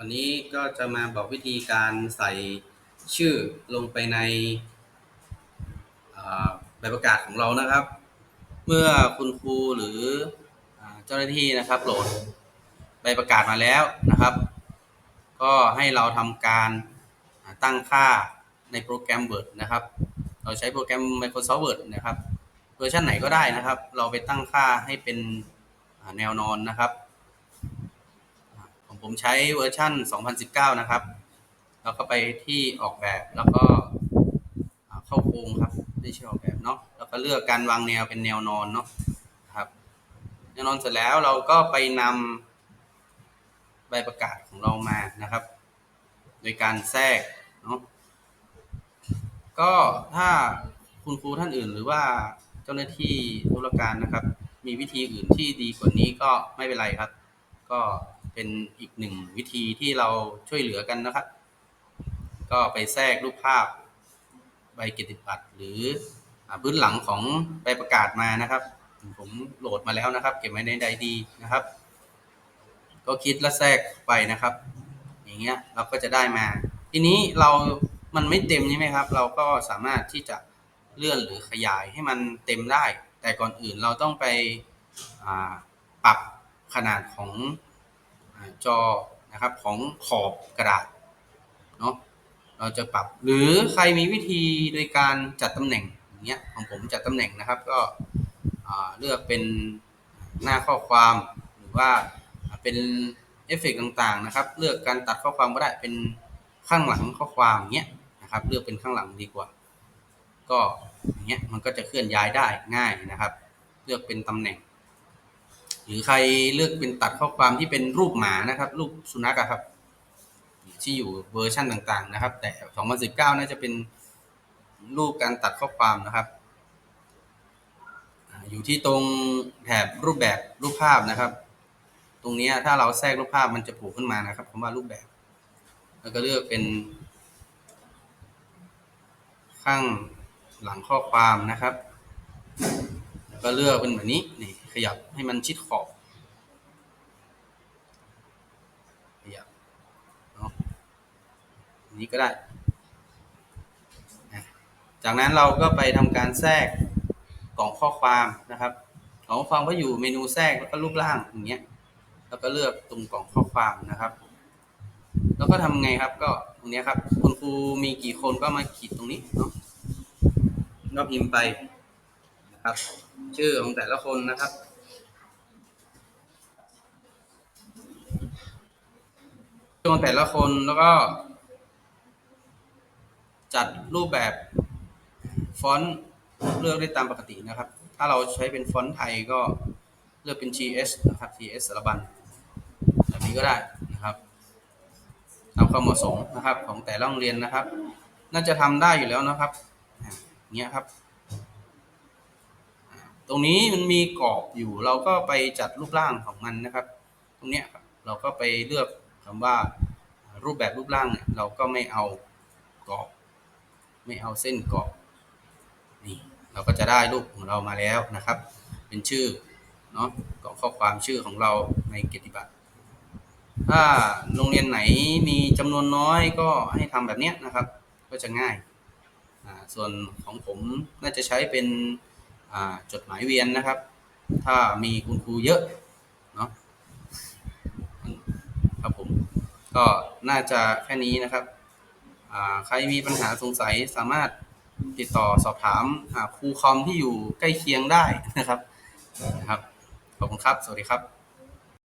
วันนี้ก็จะมาบอกวิธีการใส่ชื่อลงไปในใบประกาศของเรานะครับ เมื่อคุณครูหรือเจ้าหน้าที่นะครับโหลดใบประกาศมาแล้วนะครับ ก็ให้เราทำการตั้งค่าในโปรแกรม Word นะครับ เราใช้โปรแกรม Microsoft Word นะครับเวอร์ชันไหนก็ได้นะครับ เราไปตั้งค่าให้เป็นแนวนอนนะครับ ของผมใช้เวอร์ชัน2019 นะครับ แล้วก็ไปที่ออกแบบแล้วก็เข้าโครงครับไม่ใช่ออกแบบเนาะแล้วก็เลือกการวางแนวเป็นแนวนอนเนาะครับแนวนอนเสร็จแล้วเราก็ไปนำใบประกาศของเรามานะครับ โดยการแทรกเนาะก็ถ้าคุณครูท่านอื่นหรือว่าเจ้าหน้าที่ธุรการนะครับ มีวิธีอื่นที่ดีกว่านี้ก็ไม่เป็นไรครับ ก็ เป็นอีกหนึ่งวิธีที่เราช่วยเหลือกันนะครับ ก็ไปแทรกรูปภาพใบเกียรติบัตรหรือพื้นหลังของใบประกาศมานะครับ ผมโหลดมาแล้วนะครับ เก็บไว้ในไดดีนะครับ ก็คิดและแทรกไปนะครับ อย่างเงี้ยเราก็จะได้มา ทีนี้เรามันไม่เต็มใช่ไหมครับ เราก็สามารถที่จะเลื่อนหรือขยายให้มันเต็มได้ แต่ก่อนอื่นเราต้องไปปรับขนาดของ จอนะครับของขอบกระดาษเนาะเราจะปรับหรือใครมีวิธีโดยการจัดตำแหน่งอย่างเงี้ยของผมจัดตำแหน่งนะครับ ก็เลือกเป็นหน้าข้อความหรือว่าเป็นเอฟเฟกต์ต่างๆนะครับ เลือกการตัดข้อความก็ได้เป็นข้างหลังข้อความอย่างเงี้ยนะครับ เลือกเป็นข้างหลังดีกว่า ก็อย่างเงี้ยมันก็จะเคลื่อนย้ายได้ง่ายนะครับ เลือกเป็นตำแหน่ง หรือใครเลือกเป็นตัดข้อความที่เป็นรูปหมานะครับ รูปสุนัขครับ ที่อยู่เวอร์ชันต่างๆ นะครับ แต่ 2019 น่าจะเป็นรูปการตัดข้อความนะครับ อยู่ที่ตรงแถบรูปแบบรูปภาพนะครับ ตรงนี้ถ้าเราแทรกรูปภาพมันจะโผล่ขึ้นมานะครับคำว่ารูปแบบ แล้วก็เลือกเป็น ข้างหลังข้อความนะครับ แล้วก็เลือกเป็นแบบนี้นี่ขยับให้มันชิดขอบขยับเนาะนี้ก็ได้ จากนั้นเราก็ไปทำการแทรกกล่องข้อความนะครับกล่องข้อความก็อยู่เมนูแทรกแล้วก็รูปร่างอย่างเงี้ยแล้วก็เลือกตรงกล่องข้อความนะครับ แล้วก็ทำไงครับ ก็ตรงเนี้ยครับ คุณครูมีกี่คนก็มาขีดตรงนี้เนาะก็พิมพ์ไปนะครับ ชื่อของแต่ละคนนะครับ ชื่อของแต่ละคนแล้วก็ จัดรูปแบบฟอนต์เลือกได้ตามปกตินะครับ ถ้าเราใช้เป็นฟอนต์ไทยก็เลือกเป็น GS นะครับ GS สารบัญแบบนี้ก็ได้นะครับตามความเหมาะสมนะครับของแต่ละโรงเรียนนะครับ น่าจะทำได้อยู่แล้วนะครับเงี้ยครับ ตรงนี้มันมีกรอบอยู่ เราก็ไปจัดรูปร่างของมันนะครับ ตรงเนี้ยครับเราก็ไปเลือกคำว่ารูปแบบรูปร่างเนี่ยเราก็ไม่เอากรอบ ไม่เอาเส้นกรอบนี่เราก็จะได้รูปของเรามาแล้วนะครับ เป็นชื่อเนาะกรอบข้อความชื่อของเราในเกียรติบัตรถ้าโรงเรียนไหนมีจำนวนน้อยก็ให้ทำแบบเนี้ยนะครับ ก็จะง่ายส่วนของผมน่าจะใช้เป็น จดหมายเวียนนะครับ ถ้ามีคุณครูเยอะเนาะครับผมก็น่าจะแค่นี้นะครับใครมีปัญหาสงสัยสามารถติดต่อสอบถามครูคอมที่อยู่ใกล้เคียงได้นะครับนะครับขอบคุณครับ สวัสดีครับ